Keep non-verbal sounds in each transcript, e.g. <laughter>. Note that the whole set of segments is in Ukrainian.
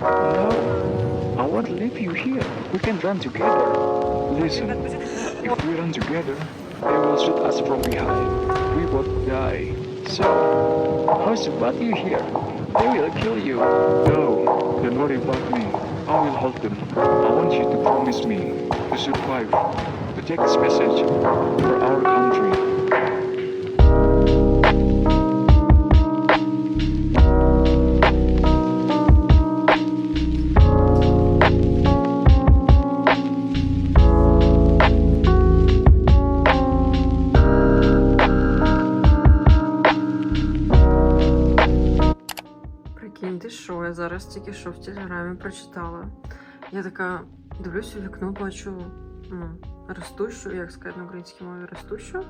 No, I won't leave you here. We can run together. Listen, if we run together, they will shoot us from behind. We both die. So, how's about you here? They will kill you. No, don't worry about me. I will help them. I want you to promise me to survive, to take this message for our country. Що? Тільки що в телеграмі прочитала. Я така дивлюсь у вікно, бачу ну, ростущу, як сказати на українській мові, ростущу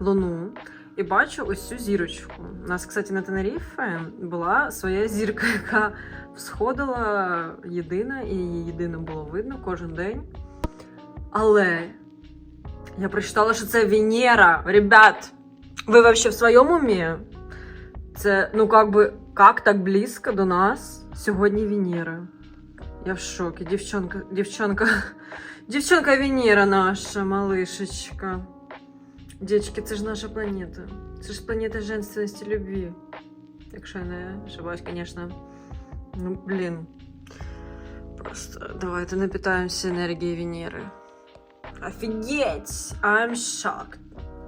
луну. І бачу ось цю зірочку. У нас, кстати, на Тенеріфе була своя зірка, <laughs> яка всходила єдина, і її єдино було видно кожен день. Але я прочитала, що це Венера. Ребят, ви вообще в своєму умі? Це, ну, как би, как так близько до нас сьогодні Венера. Я в шокі. Дівчонка, дівчонка, <laughs> дівчонка Венера наша, малишечка. Дівчатки, це ж наша планета. Це ж планета женственності любві. Якщо я не ошибаюсь, звісно. Ну, блін. Просто давайте напитаємося енергією Венери. Офігеть! I'm shocked.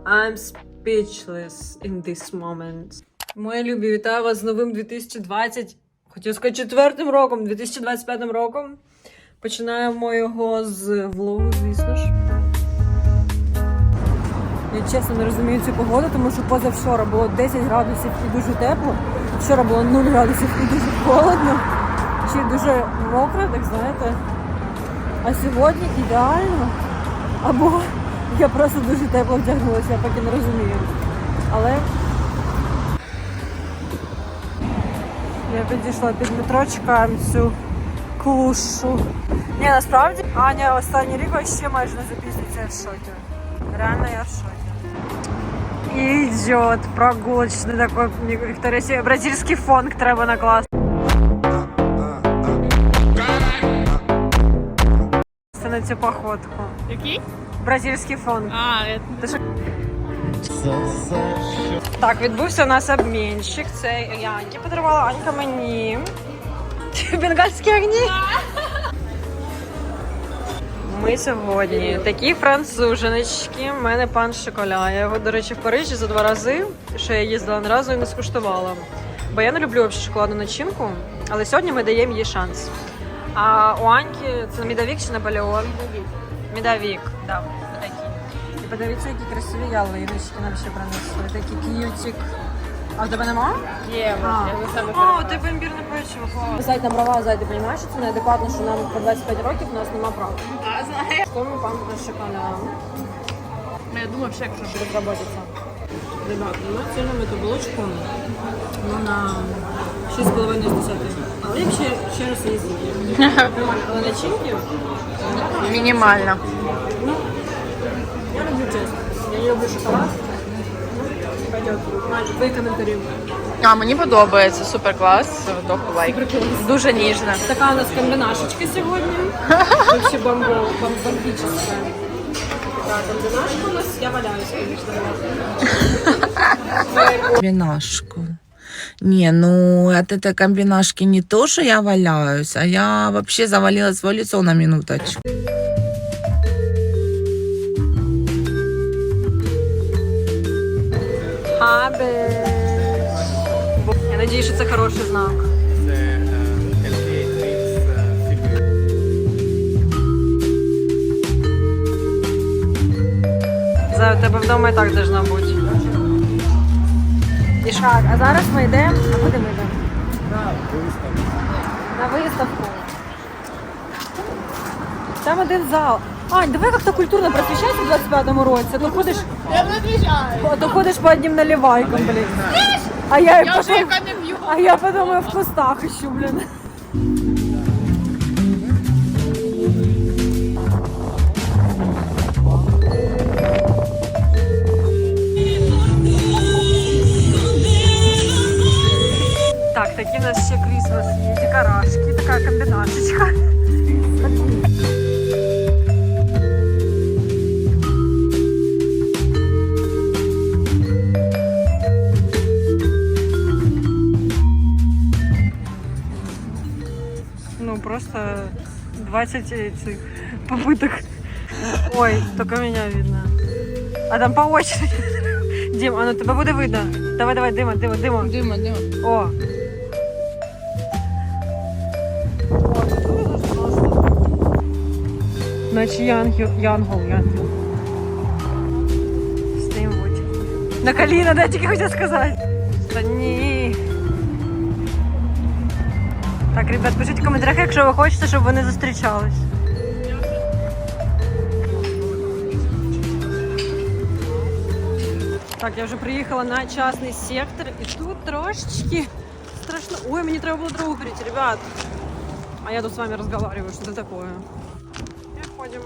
I'm speechless in this moment. Мої любі, вітаю вас з новим 2020, хотів сказати, четвертим роком, 2025 роком. Починаємо його з влогу, звісно ж. Я чесно не розумію цю погоду, тому що позавчора було 10 градусів і дуже тепло. Вчора було 0 градусів і дуже холодно. Чи дуже мокро, так знаєте. А сьогодні ідеально. Або я просто дуже тепло вдягнулася, я поки не розумію. Але Я підійшла під метро, чекаємо цю клушу. Ні, насправді Аня останній рік ще майже не запізнюється, я в шокі. Реально я в шокі. Ідіот, прогулочний такой Вікторія Сі- бразильський фонк треба накласти. Це на цю походку. Який? Бразильський фонк. А, это... Так, відбувся у нас обмінчик. Це я Аньки подарувала, Анька мені. Бенгальські огні. Ми сьогодні такі француженочки. У мене пан Шоколя. Я його, до речі, в Парижі за два рази, що я їздила ні разу і не скуштувала. Бо я не люблю взагалі шоколадну начинку, але сьогодні ми даємо їй шанс. А у Аньки це медовик чи Наполеон? Медовик, да, такі. І подивіться, які красиві ялиночки нам ще принесли. Такий к'ютик. А в тебе нема? Є, А, я саме О, у тебе імбірне печиво, клас. Зайд нам права, Зайд, ти розумієш, що це неадекватно, що нам по 25 років у нас нема прав. А, знаю. Що ми пан шоколя Ну, Я думаю, вообще, якщо буде. розработиться. Ребят, ми оцінюємо ту булочку ну, на 6,5 з 10. Але я б ще, ще раз її з'їла. Але начинки, Мінімально. ну, я люблю чесно. Я не люблю шоколад. Ну, Пойдет. Надя, твої коментарі. А, мені подобається, супер клас. Топ лайк. Дуже ніжна. Така у нас комбинашечка сьогодні. <laughs> Вообще бомбо, бом, бомбическая. Така комбинашка у нас. Я валяюсь, конечно. Комбинашку. Не, ну от этой комбинашки не то, что я валяюсь, а я вообще завалилась в лицо на минуточку. Я надіюсь, що це хороший знак. За тебе вдома і так должно бути. І? Так, а зараз ми йдемо. А куди ми йдемо? На виставку. Там один зал. Ань, давай як-то культурно просвіщайся в 25-му році. То ходиш, Я отвечаю. то ходиш по одним наливайкам, блін. А я, Я потом, вже яка не б'ю. а я подумаю в кустах ищу, блін. Так, такі в нас ще крісмас є, декорашки, така комбінашечка. Просто 20 цих попыток. Ой, только меня видно. А там по очереди. Дім, а ну тебе буде видно. Давай, давай, дима, дима, дима. Дима, дима. О. Наче янгел, янгол, янгел. Стоїмо в очі. На коліна, да, тільки хотів сказати. Так, ребят, пишіть в коментарях, якщо ви хочете, щоб вони зустрічались. Так, я вже приїхала на частний сектор, і тут трошечки страшно. Ой, мені треба було дорогу перейти, ребят. А я тут з вами розмовляю, що це таке. І ходимо.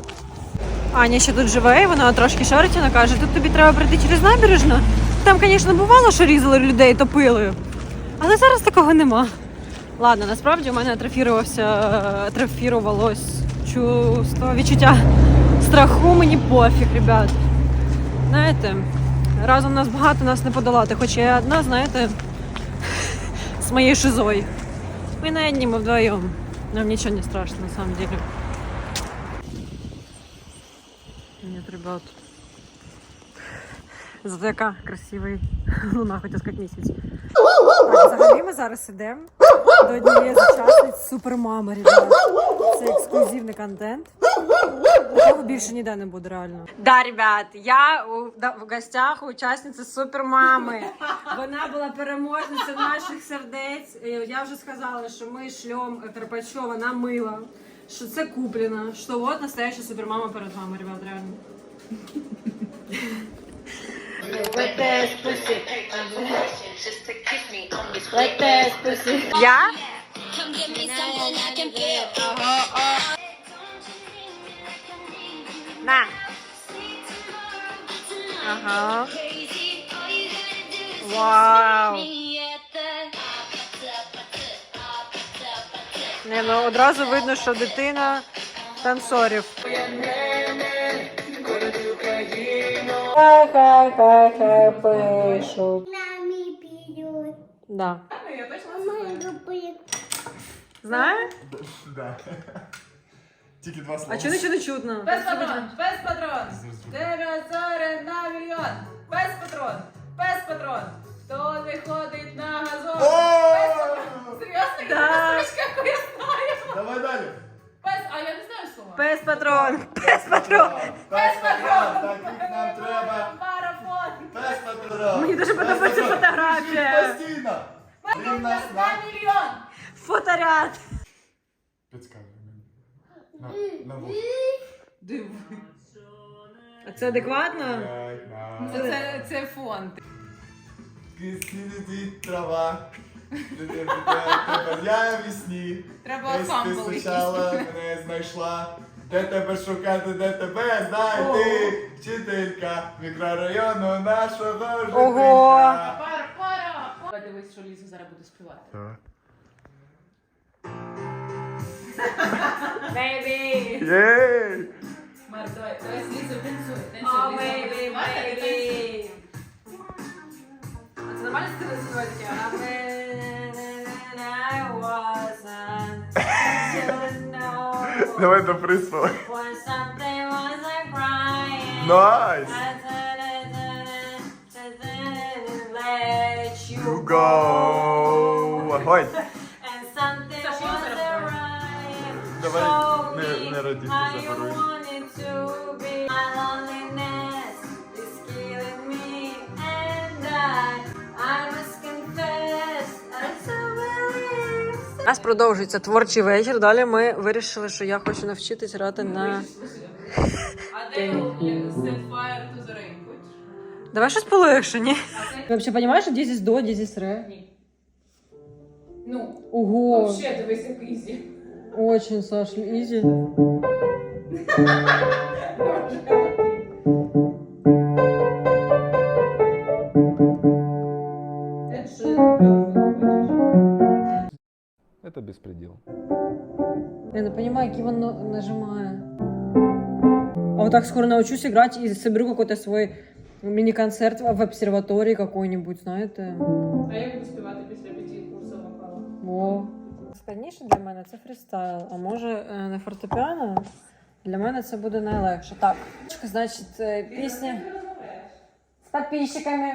Аня ще тут живе, і вона трошки шарить, вона каже, тут тобі треба пройти через набережну. Там, звісно, бувало, що різали людей, топили. Але зараз такого нема. Ладно, насправді у мене атрофірувалось чувство, відчуття страху, мені пофіг, ребят. Знаєте, разом нас багато нас не подолати, хоч я одна, знаєте, з моєю шизою. Ми не одні, ми вдвоєм. Нам нічого не страшно, на самом деле. Нет, ребят. Зато яка красивий луна, хотів сказати місяць. Взагалі ми зараз ідемо до однієї учасниць супермами, ребят. Це ексклюзивний контент. Такого більше ніде не буде реально. Да, ребят, я у, да, в гостях у учасниці супермами. Вона була переможницею наших сердець. Е, Я вже сказала, що ми шльом Карпачова на мило. Що це куплено, що от настояща супермама перед вами, ребят, реально. Я? Come give me something I can feel. На. Ага. Вау. Не, ну одразу видно, що дитина танцорів. Хай, хай, хай, пишуть. Нами бьют. Да. Мама любит. Знає? Да. Тільки два слова. А чого нічого не чутно? Пес патрон, пес патрон. Зорин на мільйон. Пес патрон, пес патрон. Хто не ходить на газон? Серйозно? Да. Я знаю. Давай далі. Пес, а я не знаю слова. Пес патрон, пес патрон. Пес патрон, таких нам треба. Марафон. Пес патрон. Мені дуже подобається фотографія. Постійно. Він нас на мільйон. Фоторяд. Підказує мені. На, на. Диви. А це адекватно? Це, це, це фон. Кисі трава. Я в вісні. Треба ти якийсь. спочатку мене знайшла. Де тебе шукати, де тебе знайти? Вчителька мікрорайону нашого жителька. Ого. Пара, пара. Подивись, що Ліза зараз буде співати. Бейбі. Єй! Мар, давай, давай з Лізою танцюй. О, Танцюй, Ліза бейбі, буде співати, а ти танцюй. А це нормально сказати співати таке? I know Давай до приспіву. when something was like crying. Найс! I didn't let you You go. Огонь! And something Саша, я was зараз right. Давай, Show не- me не радійте how Нас продовжується творчий вечір. Далі ми вирішили, що я хочу навчитись грати на. А де Set Fire to the Rain? Давай щось полегше, ні? Ти взагалі розумієш, що 10 до, 10 ре? Ну, Ого, вообще, дивись, як ізі. очень, Саш, easy. <laughs> Это беспредел. Я не понимаю, який воно нажимає. А вот так скоро научусь играть и соберу какой-то свой мини-концерт в обсерватории какой-нибудь, знаєте. А я буду співати після п'яти курсів вокалу. О. Складніше для мене це фрістайл, а може е, не фортепіано. Для мене це буде найлегше. Так, значить, е, пісня з підписчиками.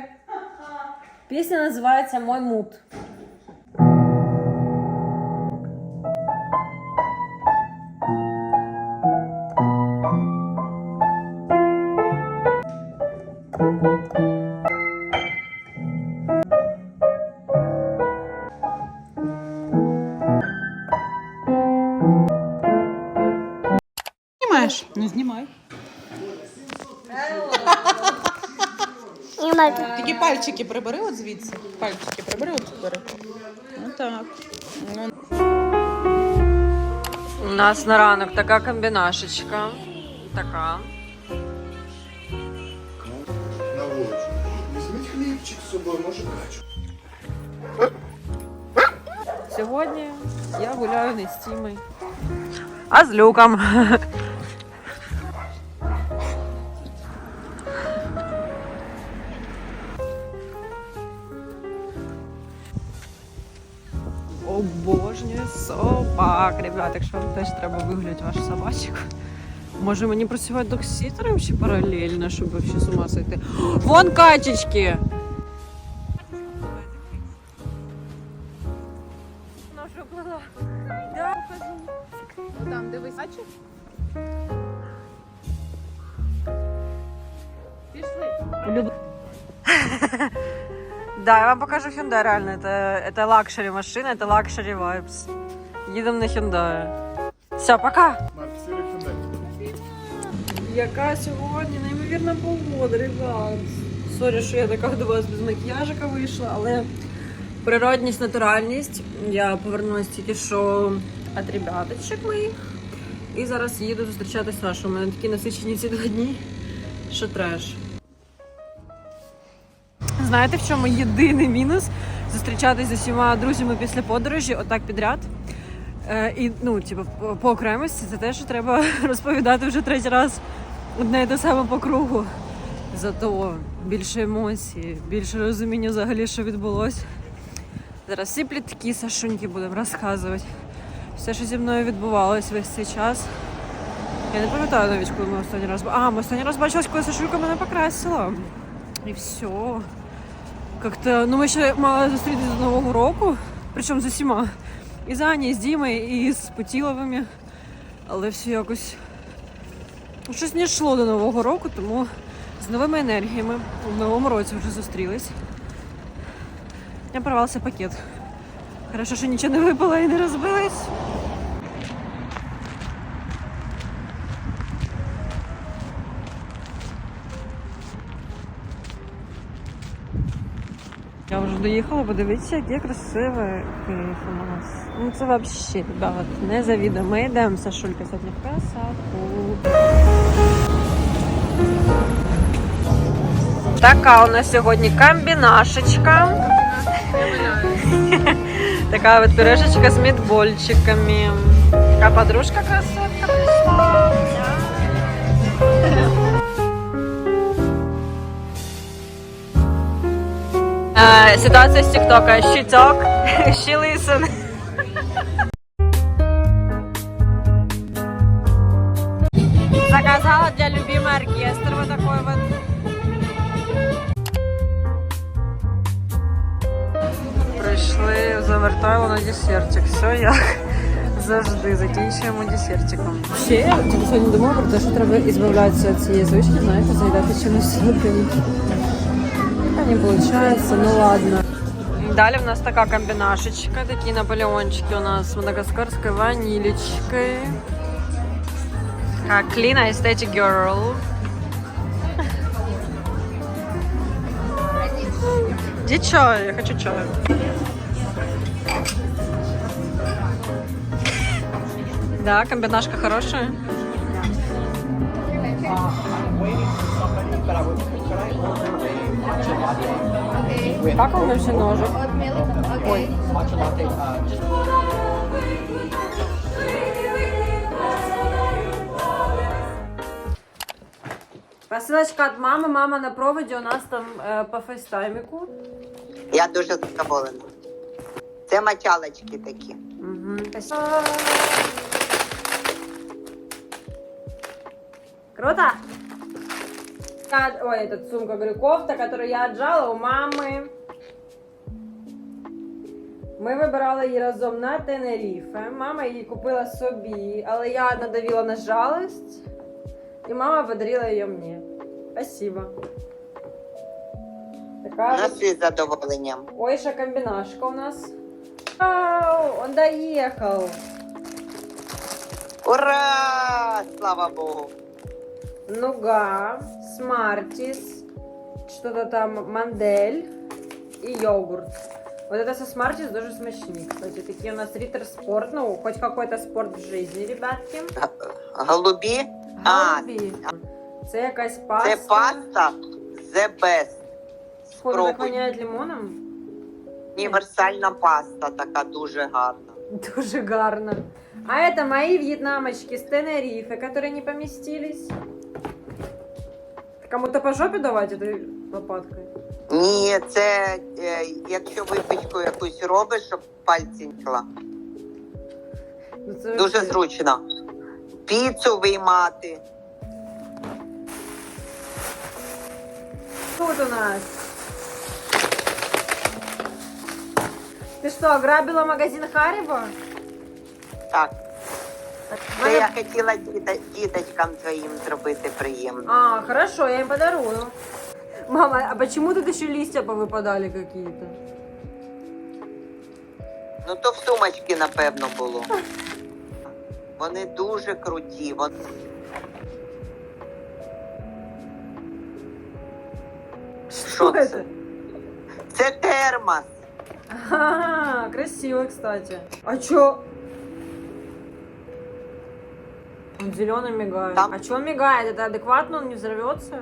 Пісня називається Мой мут. Тільки пальчики прибери от звідси. Пальчики прибери от бери. Ну так. Ну, У нас на ранок така комбінашечка. Така. На вулицю. Візьміть хлібчик з собою, може качу. Сьогодні я гуляю не з Тімою, а з Люком. Обожнюю собак, ребят, якщо вам теж треба вигуляти вашу собачку. Може мені працювати доксітером ще паралельно, щоб вообще з ума сойти. Вон качечки! Да, я вам покажу Hyundai реально. Это, это лакшери машина, это лакшери vibes. Їдемо на Hyundai. Все, пока. Марк, сірий фундамент. Яка сьогодні неймовірна погода, ребят. Сорі, що я така до вас без макіяжика вийшла, але природність, натуральність. Я повернулася тільки що від ребяточок моїх. І зараз їду зустрічати Сашу. У мене такі насичені ці два дні, що треш. Знаєте, в чому єдиний мінус зустрічатись з усіма друзями після подорожі, отак підряд. Е, і ну, типу, по- окремості це те, що треба <laughs> розповідати вже третій раз одне і те саме по кругу. Зато більше емоцій, більше розуміння взагалі, що відбулося. Зараз всі плітки Сашуньки будемо розказувати. Все, що зі мною відбувалось весь цей час. Я не пам'ятаю навіть, коли ми останній раз. А, ми останній раз бачились, коли Сашулька мене покрасила. І все. Как-то, ну ми ще мали зустрітися до Нового року, причому з усіма. І з Ані, і з Дімою, і з Путіловими. Але все якось ну, щось не йшло до Нового року, тому з новими енергіями в новому році вже зустрілись. Я порвався пакет. Хорошо, що нічого не випало і не розбилось. Доїхала, подивіться, яке красиве Київ у нас. Ну це взагалі, ребят, не завідомо. Ми йдемо, Сашулька, сьогодні в красоту. Така у нас сьогодні комбінашечка. <laughs> Така от пюрешечка з мідбольчиками. Така подружка красотка прийшла. Е, Ситуація з Тіктока. She talk, she listen. Заказала для любимой оркестр вот такой вот. Прийшли, завертали на десертик. Все як завжди. Закінчуємо десертиком. Ще я тільки сьогодні думала про те, що треба ізбавлятися від цієї звички, знаєте, заїдати чимось. Не получается, ну ладно. Далі в нас така комбінашечка, такі наполеончики у нас з мадагаскарською ванілечкою. Така clean aesthetic girl. Где чай? Я хочу чай. Да, комбинашка хорошая. Каков менше ножик. Ой. Посилочка від мами, мама на проводе у нас там е, по фейстаймику. Я дуже задоволена. Це мочалочки такі. Угу. Круто? Ой, этот сумка, говорю, кофта, которую я отжала у мамы. Ми вибирали її разом на Тенеріфе. Мама її купила собі, але я надавила на жалость. І мама подарила її мені. Спасибо. Така Носи з задоволенням. Ой, ша комбинашка у нас. Вау, он доехал. Ура! Слава Богу! Нуга, Смартис, что-то там Мандель и йогурт. Вот это со Смартис дуже смачні, кстати. Такие у нас Риттер Спорт, ну, хоть какой-то спорт в жизни, ребятки. Г- Голубі. А, Голубі. Це якась паста. це паста The Best. Фу, вона так спробуй. воняє лимоном. Універсальна паста така дуже гарна. Дуже гарно. А это мои вьетнамочки с Тенерифе, которые не поместились. Кому-то по жопе давать этой лопаткой? Ні, це е, якщо випічку якусь робиш, щоб пальці не. Ну, це Дуже вообще- зручно. Піцу виймати. Тут у нас. Ты что, ограбила магазин Харибо? Так, це я хотіла діточкам твоїм зробити приємно. А, хорошо, я им подарую. Мама, а почему тут еще листья повыпадали какие-то? Ну то в сумочки, напевно, було. Вони дуже круті. Вон... Это? це? Це термос. Ага, красиво, кстати. А чё? Он зеленый мигает. Там- А чё он мигает? Это адекватно, он не взорвется?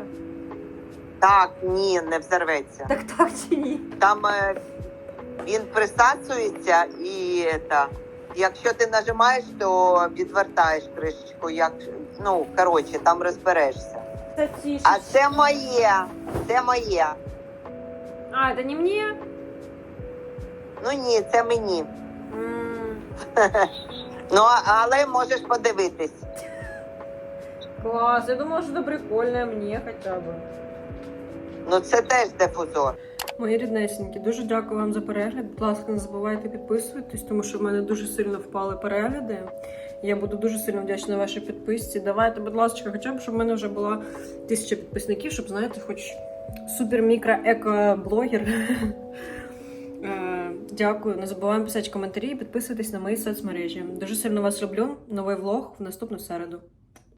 Так, ні, не взорветься. Так так чи ні? Там е, він присасується і та, якщо ти нажимаєш, то відвертаєш кришечку. Як, ну, коротше, там розберешся. Це тише. А це моє. Це моє. А, это не мне? Ну ні, це мені. М, <laughs> Ну, а- але можеш подивитись. Класс, я думала, что это прикольное мне хотя бы. Ну, це теж дифузор. Мої ріднесенькі, дуже дякую вам за перегляд. Будь ласка, не забувайте підписуватись, тому що в мене дуже сильно впали перегляди. Я буду дуже сильно вдячна вашій підписці. Давайте, будь ласка, хоча б, щоб в мене вже була тисяча підписників, щоб знаєте, хоч супер-мікро-еко-блогер. <laughs> Е, Дякую. Не забуваємо писати коментарі і підписуйтесь на мої соцмережі. Дуже сильно вас люблю. Новий влог в наступну середу.